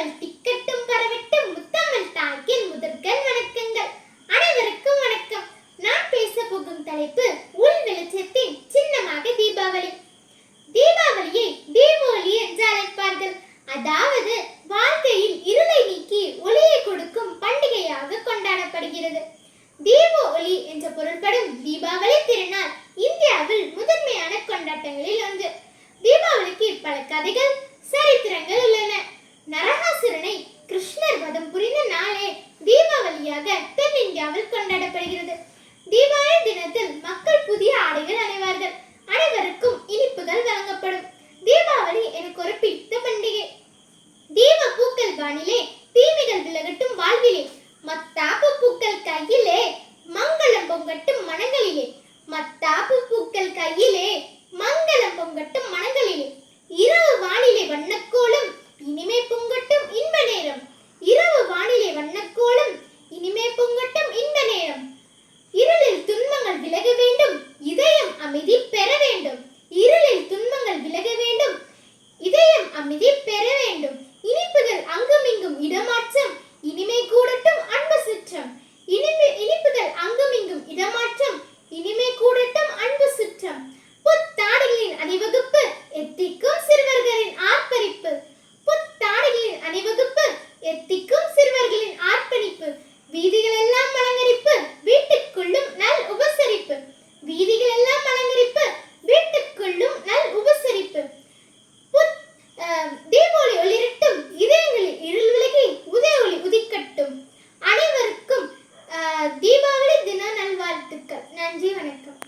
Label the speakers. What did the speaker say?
Speaker 1: தீபாவளி திக்கட்டும் பரவிட்டு முத்தமிழ் தாய்க்கின் முதற்கள் வணக்கங்கள். அனைவருக்கும் வணக்கம். நான் பேச போகும் தலைப்பு உள் வெளிச்சத்தின் சின்னமாக தீபாவளி. தீபாவளியை தீபாவளி என்று அழைப்பார்கள். அதாவது வாழ்க்கையில் இருளை நீக்கி ஒளியை கொடுக்கும் பண்டிகையாக கொண்டாடப்படுகிறது. தீப ஒளி என்ற பொருள்படும் தீபாவளி திருநாள் இந்தியாவில் முதன்மையான கொண்டாட்டங்களில் ஒன்று. தீபாவளிக்கு பல கதைகள் சரித்திரங்கள் எனக்கு ஒரு பிடித்த பண்டிகை தீப பூக்கள் வானிலே தீமைகள் விலகட்டும் வாழ்விலே. மத்தாப்பு பூக்கள் கையிலே மங்களம் பொங்கட்டும் மனங்களிலே. மத்தாப்பு பூக்கள் கையிலே அணிவகுப்பு எத்திக்கும் சிறுவர்களின் ஆர்ப்பரிப்பு. புத்தாடைகளின் அணிவகுப்பு எத்திக்கும் சிறுவர்களின் ஆர்ப்பணிப்பு. வீதிகள் எல்லாம் அலங்கரிப்பு வீட்டுக்குள்ளும் நல் உபசரிப்பு. வீதிகள் எல்லாம் அலங்கரிப்பு வீட்டுக்குள்ளும் நல் உபசரிப்பு. தீபாவளி ஒளிரட்டும் இதயங்களில் இருள் விலகி உதய ஒளி உதிக்கட்டும். அனைவருக்கும் தீபாவளி தின நல்வாழ்த்துக்கள். நன்றி வணக்கம்.